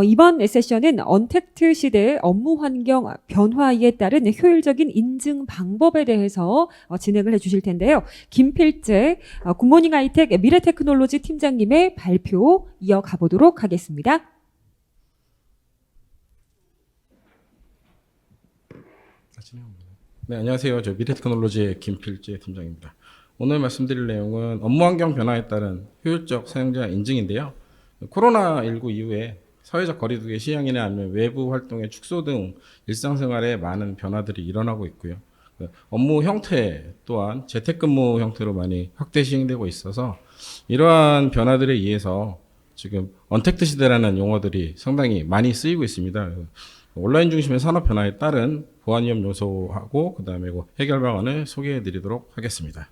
어, 이번 세션은 언택트 시대의 업무 환경 변화에 따른 효율적인 인증 방법에 대해서 어, 진행을 해주실 텐데요. 김필재 어, 굿모닝 하이텍 미래테크놀로지 팀장님의 발표 이어가 보도록 하겠습니다. 네, 안녕하세요. 저 미래테크놀로지의 김필재 팀장입니다. 오늘 말씀드릴 내용은 업무 환경 변화에 따른 효율적 사용자 인증인데요. 코로나19 이후에 사회적 거리두기 시행이나 아니면 외부 활동의 축소 등 일상생활에 많은 변화들이 일어나고 있고요. 그 업무 형태 또한 재택근무 형태로 많이 확대 시행되고 있어서 이러한 변화들에 의해서 지금 언택트 시대라는 용어들이 상당히 많이 쓰이고 있습니다. 온라인 중심의 산업 변화에 따른 보안 위험 요소하고 그다음에 그 해결 방안을 소개해 드리도록 하겠습니다.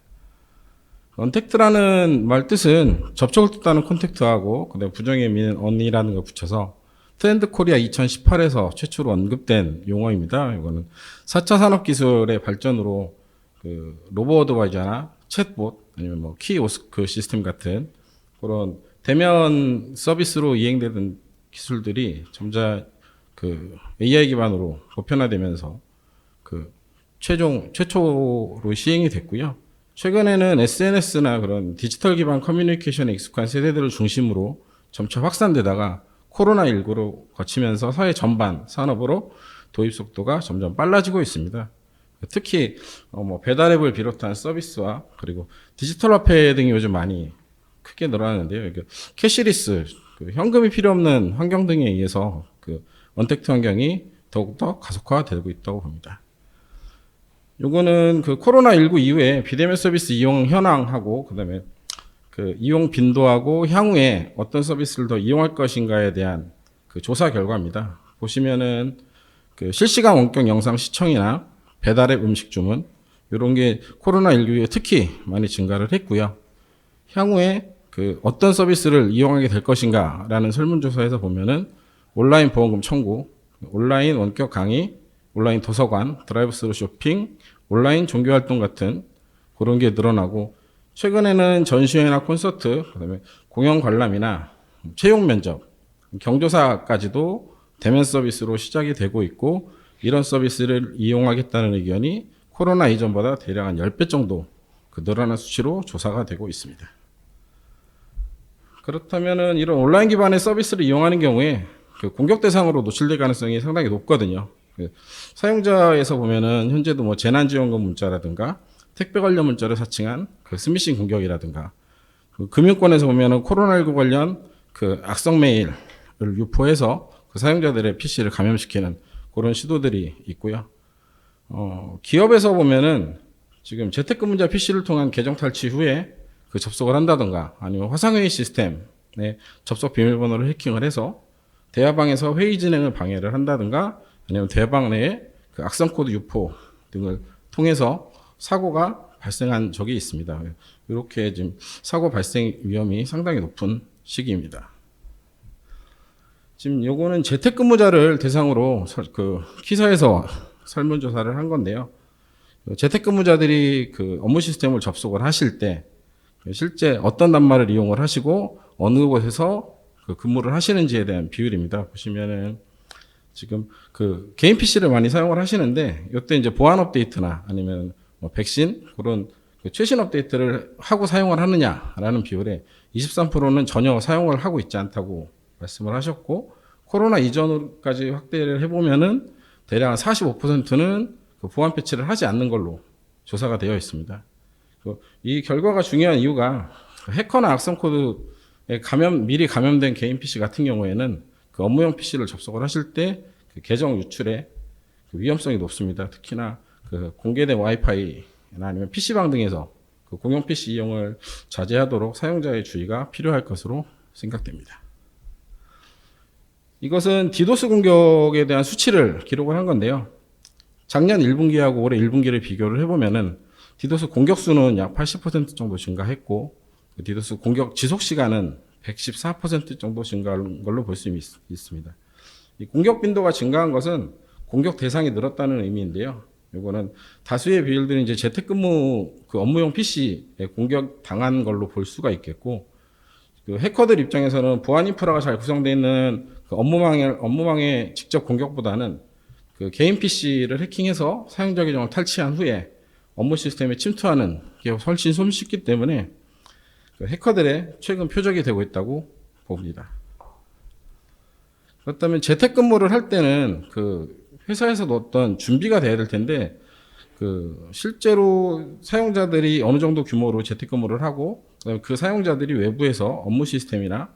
언택트라는 말 뜻은 접촉을 뜻하는 콘택트하고 그다음에 부정의 의미는 언이라는 걸 붙여서 트렌드 코리아 2018에서 최초로 언급된 용어입니다. 이거는 4차 산업 기술의 발전으로 그 로보 어드바이저나 챗봇 아니면 뭐 키오스크 시스템 같은 그런 대면 서비스로 이행되는 기술들이 점차 그 AI 기반으로 보편화되면서 그 최종 최초로 시행이 됐고요. 최근에는 SNS나 그런 디지털 기반 커뮤니케이션에 익숙한 세대들을 중심으로 점차 확산되다가 코로나19로 거치면서 사회 전반 산업으로 도입 속도가 점점 빨라지고 있습니다. 특히 어, 뭐 배달앱을 비롯한 서비스와 그리고 디지털 화폐 등이 요즘 많이 크게 늘어나는데요. 이게 캐시리스, 그 현금이 필요 없는 환경 등에 의해서 그 언택트 환경이 더욱더 가속화되고 있다고 봅니다. 요거는 그 코로나19 이후에 비대면 서비스 이용 현황하고 그다음에 그 이용 빈도하고 향후에 어떤 서비스를 더 이용할 것인가에 대한 그 조사 결과입니다. 보시면은 그 실시간 원격 영상 시청이나 배달앱 음식 주문 이런 게 코로나 19 이후에 특히 많이 증가를 했고요. 향후에 그 어떤 서비스를 이용하게 될 것인가라는 설문조사에서 보면은 온라인 보험금 청구, 온라인 원격 강의, 온라인 도서관, 드라이브스루 쇼핑, 온라인 종교 활동 같은 그런 게 늘어나고 최근에는 전시회나 콘서트, 그다음에 공연 관람이나 채용 면접, 경조사까지도 대면 서비스로 시작이 되고 있고 이런 서비스를 이용하겠다는 의견이 코로나 이전보다 대략 한 10배 정도 그 늘어난 수치로 조사가 되고 있습니다. 그렇다면은 이런 온라인 기반의 서비스를 이용하는 경우에 그 공격 대상으로 노출될 가능성이 상당히 높거든요. 그 사용자에서 보면은 현재도 뭐 재난지원금 문자라든가 택배 관련 문자를 사칭한 그 스미싱 공격이라든가 그 금융권에서 보면은 코로나19 관련 그 악성 메일을 유포해서 그 사용자들의 PC를 감염시키는 그런 시도들이 있고요. 어, 기업에서 보면은 지금 재택근무자 PC를 통한 계정 탈취 후에 그 접속을 한다든가 아니면 화상회의 시스템에 접속 비밀번호를 해킹을 해서 대화방에서 회의 진행을 방해를 한다든가 아니면 대화방 내에 그 악성 코드 유포 등을 통해서 사고가 발생한 적이 있습니다. 이렇게 지금 사고 발생 위험이 상당히 높은 시기입니다. 지금 요거는 재택근무자를 대상으로 설- 그 키사에서 설문조사를 한 건데요. 그 재택근무자들이 그 업무 시스템을 접속을 하실 때 실제 어떤 단말을 이용을 하시고 어느 곳에서 그 근무를 하시는지에 대한 비율입니다. 보시면은 지금 그 개인 PC를 많이 사용을 하시는데 이때 이제 보안 업데이트나 아니면 뭐 백신 그런 그 최신 업데이트를 하고 사용을 하느냐라는 비율에 23%는 전혀 사용을 하고 있지 않다고 말씀을 하셨고 코로나 이전까지 확대를 해보면은 대략 45%는 그 보안 패치를 하지 않는 걸로 조사가 되어 있습니다. 그이 결과가 중요한 이유가 그 해커나 악성 코드에 감염 미리 감염된 개인 PC 같은 경우에는 그 업무용 PC를 접속을 하실 때 그 계정 유출에 그 위험성이 높습니다. 특히나 그 공개된 와이파이나 아니면 PC방 등에서 그 공용 PC 이용을 자제하도록 사용자의 주의가 필요할 것으로 생각됩니다. 이것은 디도스 공격에 대한 수치를 기록을 한 건데요. 작년 1분기하고 올해 1분기를 비교를 해보면은 디도스 공격 수는 약 80% 정도 증가했고 그 디도스 공격 지속 시간은 114% 정도 증가한 걸로 볼 수 있습니다. 이 공격 빈도가 증가한 것은 공격 대상이 늘었다는 의미인데요. 이거는 다수의 비율들은 이제 재택근무 그 업무용 PC에 공격 당한 걸로 볼 수가 있겠고 그 해커들 입장에서는 보안 인프라가 잘 구성되어 있는 그 업무망에 업무망에 직접 공격보다는 그 개인 PC를 해킹해서 사용자 계정을 탈취한 후에 업무 시스템에 침투하는 게 훨씬 손쉽기 때문에 그 해커들의 최근 표적이 되고 있다고 봅니다. 그렇다면 재택근무를 할 때는 그 회사에서도 어떤 준비가 돼야 될 텐데 그 실제로 사용자들이 어느 정도 규모로 재택근무를 하고 그 사용자들이 외부에서 업무 시스템이나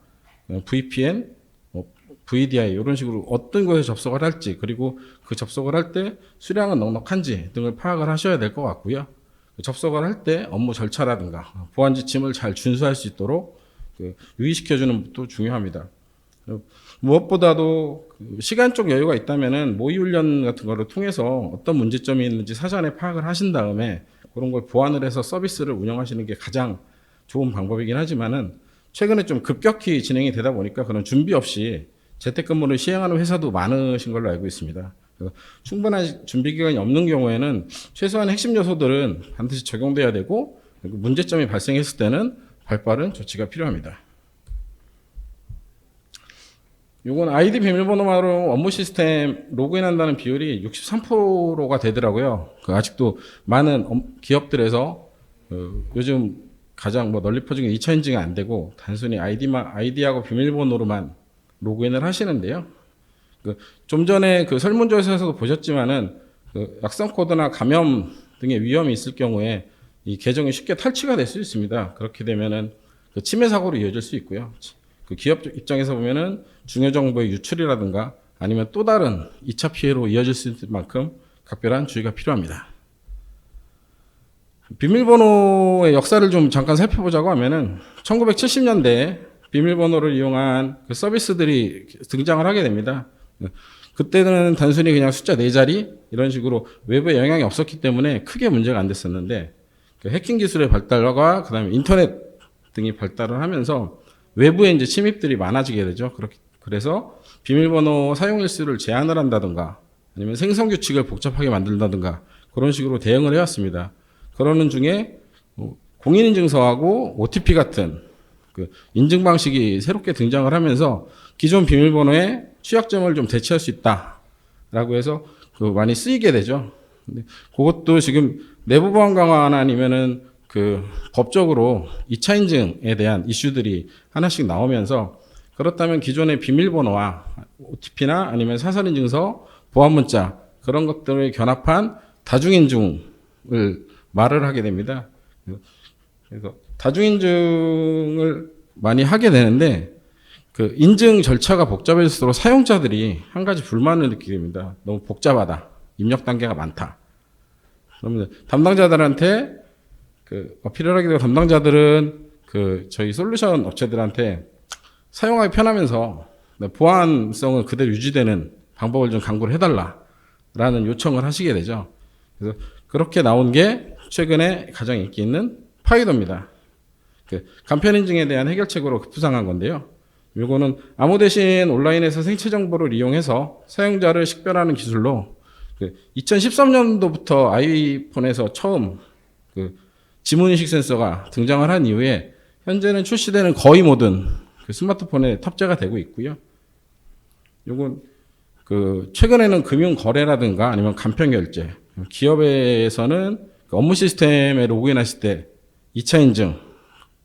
VPN, 뭐 VDI 이런 식으로 어떤 것에 접속을 할지 그리고 그 접속을 할 때 수량은 넉넉한지 등을 파악을 하셔야 될 것 같고요. 그 접속을 할 때 업무 절차라든가 보안 지침을 잘 준수할 수 있도록 그 유의시켜주는 것도 중요합니다. 무엇보다도 그 시간적 여유가 있다면은 모의 훈련 같은 거를 통해서 어떤 문제점이 있는지 사전에 파악을 하신 다음에 그런 걸 보완을 해서 서비스를 운영하시는 게 가장 좋은 방법이긴 하지만은 최근에 좀 급격히 진행이 되다 보니까 그런 준비 없이 재택근무를 시행하는 회사도 많으신 걸로 알고 있습니다. 충분한 준비 기간이 없는 경우에는 최소한 핵심 요소들은 반드시 적용돼야 되고 문제점이 발생했을 때는 발빠른 조치가 필요합니다. 요건 아이디 비밀번호로 업무 시스템 로그인한다는 비율이 63%가 되더라고요. 그 아직도 많은 엄- 기업들에서 그 요즘 가장 뭐 널리 퍼진 게 2차 인증이 안 되고 단순히 아이디만 아이디하고 비밀번호로만 로그인을 하시는데요. 그좀 전에 그 설문조사에서도 보셨지만은 그 약성 코드나 감염 등의 위험이 있을 경우에 이 계정이 쉽게 탈취가 될 수 있습니다. 그렇게 되면은 그 침해 사고로 이어질 수 있고요. 그 기업 입장에서 보면은 중요 정보의 유출이라든가 아니면 또 다른 2차 피해로 이어질 수 있을 만큼 각별한 주의가 필요합니다. 비밀번호의 역사를 좀 잠깐 살펴보자고 하면은 1970년대에 비밀번호를 이용한 그 서비스들이 등장을 하게 됩니다. 그때는 단순히 그냥 숫자 네 자리 이런 식으로 외부에 영향이 없었기 때문에 크게 문제가 안 됐었는데 그 해킹 기술의 발달과 그다음에 인터넷 등이 발달을 하면서 외부에 이제 침입들이 많아지게 되죠. 그렇게 그래서 비밀번호 사용 일수를 제한을 한다든가 아니면 생성 규칙을 복잡하게 만든다든가 그런 식으로 대응을 해왔습니다. 그러는 중에 뭐 공인인증서하고 OTP 같은 그 인증 방식이 새롭게 등장을 하면서 기존 비밀번호의 취약점을 좀 대체할 수 있다라고 해서 그 많이 쓰이게 되죠. 근데 그것도 지금 내부 보안 강화나 아니면은 그 법적으로 2차 인증에 대한 이슈들이 하나씩 나오면서 그렇다면 기존의 비밀번호와 OTP나 아니면 사설인증서, 보안문자 그런 것들을 견합한 다중인증을 말을 하게 됩니다. 그래서 다중인증을 많이 하게 되는데 그 인증 절차가 복잡해질수록 사용자들이 한 가지 불만을 느끼게 됩니다. 너무 복잡하다. 입력 단계가 많다. 그러면 담당자들한테 그 하게 되고 담당자들은 그 저희 솔루션 업체들한테 사용하기 편하면서 보안성은 그대로 유지되는 방법을 좀 강구를 해달라라는 요청을 하시게 되죠. 그래서 그렇게 나온 게 최근에 가장 인기 있는 파이더입니다. 그 간편 인증에 대한 해결책으로 급부상한 건데요. 이거는 아무 대신 온라인에서 생체 정보를 이용해서 사용자를 식별하는 기술로 그 2013년도부터 아이폰에서 처음 그 지문인식 센서가 등장을 한 이후에 현재는 출시되는 거의 모든 그 스마트폰에 탑재가 되고 있고요. 요건 그 최근에는 금융 거래라든가 아니면 간편 결제, 기업에서는 그 업무 시스템에 로그인하실 때 2차 인증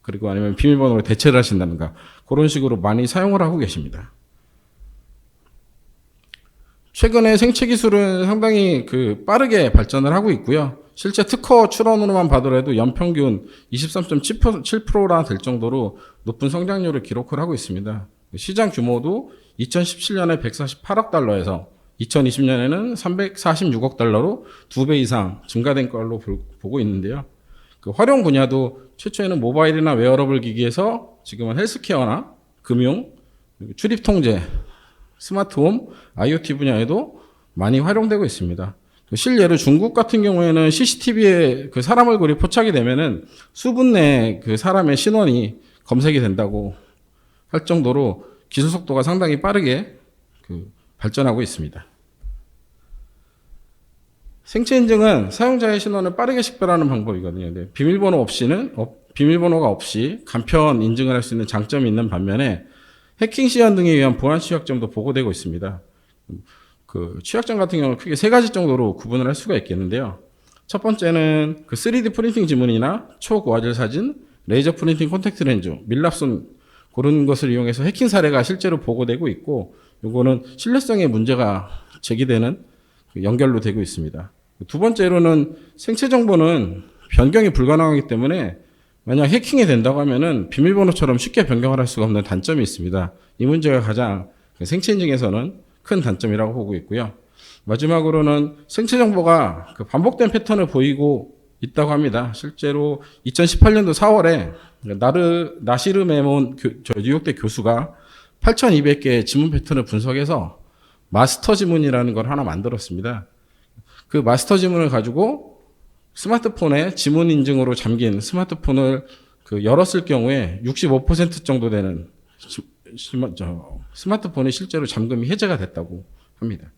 그리고 아니면 비밀번호로 대체를 하신다든가 그런 식으로 많이 사용을 하고 계십니다. 최근에 생체 기술은 상당히 그 빠르게 발전을 하고 있고요. 실제 특허 출원으로만 봐더라도 연평균 23.7%나 될 정도로 높은 성장률을 기록을 하고 있습니다. 시장 규모도 2017년에 148억 달러에서 2020년에는 346억 달러로 두 배 이상 증가된 걸로 볼- 보고 있는데요. 그 활용 분야도 최초에는 모바일이나 웨어러블 기기에서 지금은 헬스케어나 금융, 출입 통제, 스마트홈, IoT 분야에도 많이 활용되고 있습니다. 그 실예로 중국 같은 경우에는 CCTV에 그 사람 얼굴이 포착이 되면은 수분 내에 그 사람의 신원이 검색이 된다고 할 정도로 기술 속도가 상당히 빠르게 그 발전하고 있습니다. 생체 인증은 사용자의 신원을 빠르게 식별하는 방법이거든요. 비밀번호 없이는 어, 비밀번호가 없이 간편 인증을 할 수 있는 장점이 있는 반면에 해킹 시연 등에 의한 보안 취약점도 보고되고 있습니다. 그 취약점 같은 경우는 크게 세 가지 정도로 구분을 할 수가 있겠는데요. 첫 번째는 그 3D 프린팅 지문이나 초고화질 사진, 레이저 프린팅 콘택트 렌즈, 밀랍손 그런 것을 이용해서 해킹 사례가 실제로 보고되고 있고 요거는 신뢰성에 문제가 제기되는 그 연결로 되고 있습니다. 두 번째로는 생체 정보는 변경이 불가능하기 때문에 만약 해킹이 된다고 하면은 비밀번호처럼 쉽게 변경을 할 수가 없는 단점이 있습니다. 이 문제가 가장 그 생체 인증에서는 큰 단점이라고 보고 있고요. 마지막으로는 생체 정보가 그 반복된 패턴을 보이고 있다고 합니다. 실제로 2018년도 4월에 나르 나시르 메몬 뉴욕대 교수가 8,200개의 지문 패턴을 분석해서 마스터 지문이라는 걸 하나 만들었습니다. 그 마스터 지문을 가지고 스마트폰에 지문 인증으로 잠긴 스마트폰을 그 열었을 경우에 65% 정도 되는 스마트폰이 실제로 잠금이 해제가 됐다고 합니다.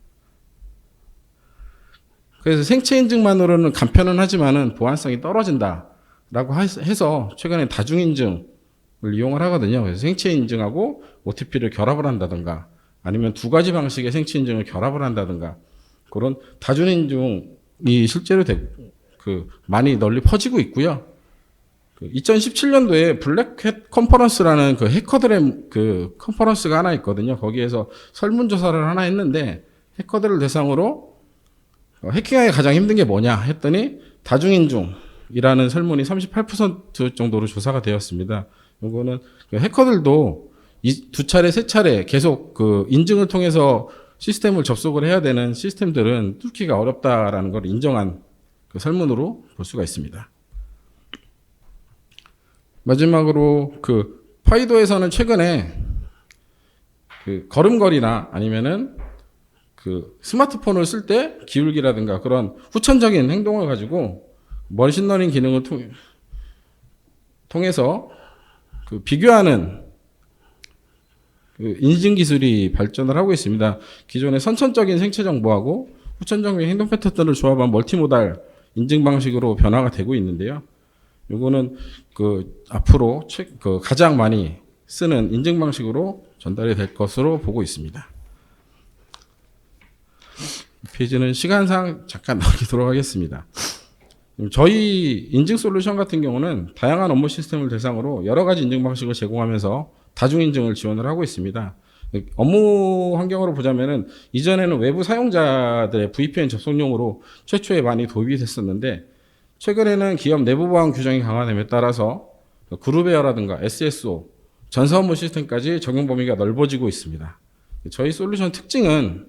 그래서 생체 인증만으로는 간편은 하지만은 보안성이 떨어진다라고 하- 해서 최근에 다중 인증을 이용을 하거든요. 그래서 생체 인증하고 OTP를 결합을 한다든가 아니면 두 가지 방식의 생체 인증을 결합을 한다든가 그런 다중 인증이 실제로 되, 그 많이 널리 퍼지고 있고요. 그 2017년도에 블랙햇 컨퍼런스라는 그 해커들의 그 컨퍼런스가 하나 있거든요. 거기에서 설문조사를 하나 했는데 해커들을 대상으로 어, 해킹하기 가장 힘든 게 뭐냐 했더니 다중인중이라는 설문이 38% 정도로 조사가 되었습니다. 이거는 그 해커들도 이 두 차례 세 차례 계속 그 인증을 통해서 시스템을 접속을 해야 되는 시스템들은 뚫기가 어렵다라는 걸 인정한 그 설문으로 볼 수가 있습니다. 마지막으로 그 파이도에서는 최근에 그 걸음걸이나 아니면은 그 스마트폰을 쓸 때 기울기라든가 그런 후천적인 행동을 가지고 머신러닝 기능을 통, 통해서 그 비교하는 그 인증 기술이 발전을 하고 있습니다. 기존의 선천적인 생체 정보하고 후천적인 행동 패턴들을 조합한 멀티모달 인증 방식으로 변화가 되고 있는데요. 요거는 그 앞으로 최, 그 가장 많이 쓰는 인증 방식으로 전달이 될 것으로 보고 있습니다. 이 페이지는 시간상 잠깐 넘기도록 하겠습니다. 저희 인증 솔루션 같은 경우는 다양한 업무 시스템을 대상으로 여러 가지 인증 방식을 제공하면서 다중 인증을 지원을 하고 있습니다. 업무 환경으로 보자면은 이전에는 외부 사용자들의 VPN 접속용으로 최초에 많이 도입이 됐었는데 최근에는 기업 내부 보안 규정이 강화됨에 따라서 그룹웨어라든가 SSO, 전사 업무 시스템까지 적용 범위가 넓어지고 있습니다. 저희 솔루션 특징은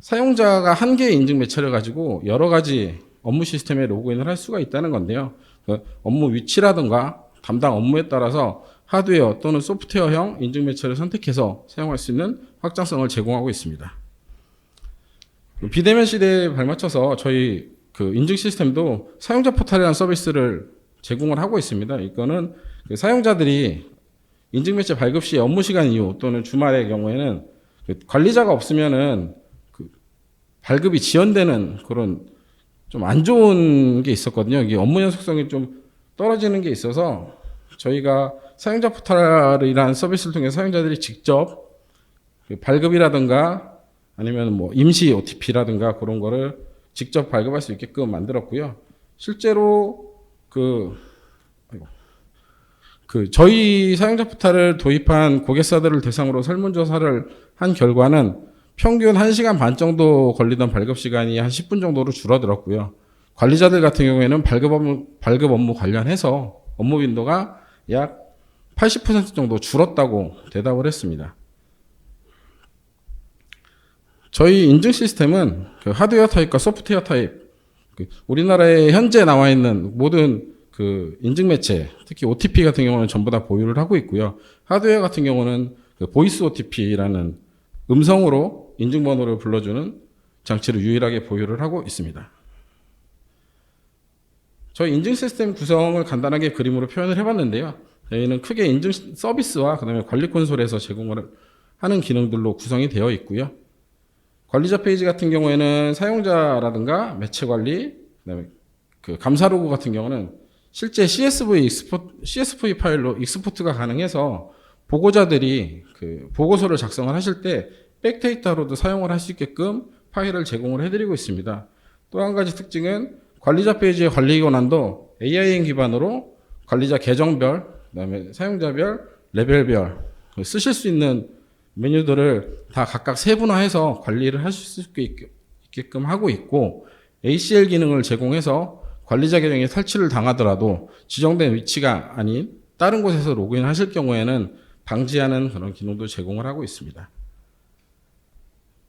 사용자가 한 개의 인증 매체를 가지고 여러 가지 업무 시스템에 로그인을 할 수가 있다는 건데요. 그 업무 위치라든가 담당 업무에 따라서 하드웨어 또는 소프트웨어형 인증 매체를 선택해서 사용할 수 있는 확장성을 제공하고 있습니다. 비대면 시대에 발맞춰서 저희 그 인증 시스템도 사용자 포탈이라는 서비스를 제공을 하고 있습니다. 이거는 그 사용자들이 인증 매체 발급 시 업무 시간 이후 또는 주말의 경우에는 그 관리자가 없으면은 그 발급이 지연되는 그런 좀 안 좋은 게 있었거든요. 이게 업무 연속성이 좀 떨어지는 게 있어서 저희가 사용자 포탈이라는 서비스를 통해 사용자들이 직접 그 발급이라든가 아니면 뭐 임시 OTP라든가 그런 거를 직접 발급할 수 있게끔 만들었고요. 실제로 그. 그 저희 사용자 포탈을 도입한 고객사들을 대상으로 설문조사를 한 결과는 평균 1시간 반 정도 걸리던 발급 시간이 한 10분 정도로 줄어들었고요. 관리자들 같은 경우에는 발급 업무, 발급 업무 관련해서 업무 빈도가 약 80% 정도 줄었다고 대답을 했습니다. 저희 인증 시스템은 그 하드웨어 타입과 소프트웨어 타입, 그 우리나라에 현재 나와 있는 모든 그 인증 매체, 특히 OTP 같은 경우는 전부 다 보유를 하고 있고요. 하드웨어 같은 경우는 그 보이스 OTP라는 음성으로 인증번호를 불러주는 장치를 유일하게 보유를 하고 있습니다. 저희 인증 시스템 구성을 간단하게 그림으로 표현을 해봤는데요. 저희는 크게 인증 서비스와 그다음에 관리 콘솔에서 제공을 하는 기능들로 구성이 되어 있고요. 관리자 페이지 같은 경우에는 사용자라든가 매체 관리, 그다음에 그 감사 로그 같은 경우는 실제 CSV 익스포, CSV 파일로 익스포트가 가능해서 보고자들이 그 보고서를 작성을 하실 때 백데이터로도 사용을 할 수 있게끔 파일을 제공을 해드리고 있습니다. 또 한 가지 특징은 관리자 페이지의 관리 권한도 AIN 기반으로 관리자 계정별, 그다음에 사용자별, 레벨별 그 쓰실 수 있는 메뉴들을 다 각각 세분화해서 관리를 하실 수 있게- 있게끔 하고 있고 ACL 기능을 제공해서 관리자 계정에 탈취를 당하더라도 지정된 위치가 아닌 다른 곳에서 로그인 하실 경우에는 방지하는 그런 기능도 제공을 하고 있습니다.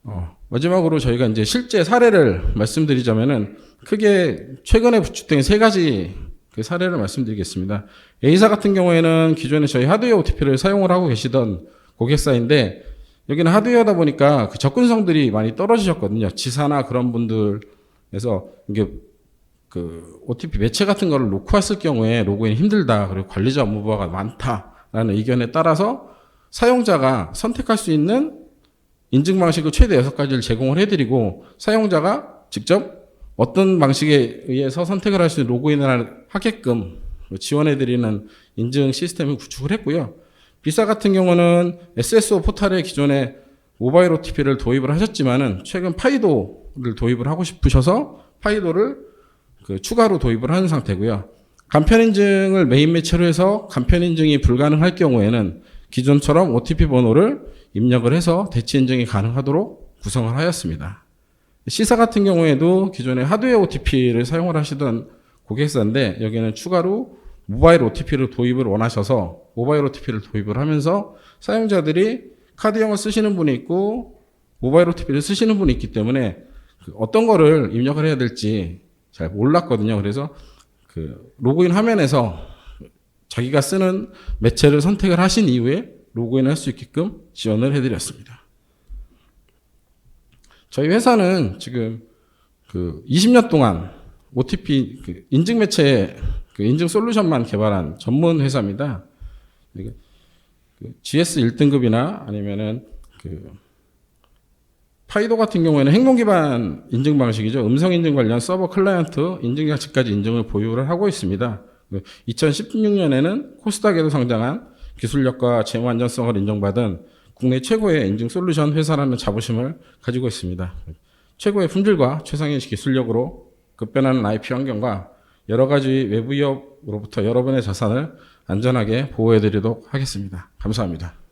어, 마지막으로 저희가 이제 실제 사례를 말씀드리자면은 크게 최근에 부축된 세 가지 그 사례를 말씀드리겠습니다. A사 같은 경우에는 기존에 저희 하드웨어 OTP를 사용을 하고 계시던 고객사인데 여기는 하드웨어다 보니까 그 접근성들이 많이 떨어지셨거든요. 지사나 그런 분들에서 이게 그 OTP 매체 같은 거를 놓고 왔을 경우에 로그인 힘들다. 그리고 관리자 업무 부하가 많다라는 의견에 따라서 사용자가 선택할 수 있는 인증 방식을 최대 6가지를 제공을 해드리고 사용자가 직접 어떤 방식에 의해서 선택을 할 수 있는 로그인을 하게끔 지원해드리는 인증 시스템을 구축을 했고요. 비사 같은 경우는 SSO 포탈에 기존에 모바일 OTP를 도입을 하셨지만은 최근 파이도를 도입을 하고 싶으셔서 파이도를 그 추가로 도입을 하는 상태고요. 간편 인증을 메인 매체로 해서 간편 인증이 불가능할 경우에는 기존처럼 OTP 번호를 입력을 해서 대체 인증이 가능하도록 구성을 하였습니다. C사 같은 경우에도 기존에 하드웨어 OTP를 사용을 하시던 고객사인데 여기는 추가로 모바일 OTP를 도입을 원하셔서 모바일 OTP를 도입을 하면서 사용자들이 카드형을 쓰시는 분이 있고 모바일 OTP를 쓰시는 분이 있기 때문에 그 어떤 거를 입력을 해야 될지 잘 몰랐거든요. 그래서 그 로그인 화면에서 자기가 쓰는 매체를 선택을 하신 이후에 로그인을 할수 있게끔 지원을 해드렸습니다. 저희 회사는 지금 그 20년 동안 OTP 그 인증 매체 그 인증 솔루션만 개발한 전문 회사입니다. 그 GS 1등급이나 아니면은 그 파이도 같은 경우에는 행동 기반 인증 방식이죠. 음성 인증 관련 서버 클라이언트 인증 장치까지 인증을 보유를 하고 있습니다. 2016년에는 코스닥에도 상장한 기술력과 재무 안전성을 인정받은 국내 최고의 인증 솔루션 회사라는 자부심을 가지고 있습니다. 최고의 품질과 최상의 기술력으로 급변하는 IP 환경과 여러 가지 외부 위협으로부터 여러분의 자산을 안전하게 보호해 드리도록 하겠습니다. 감사합니다.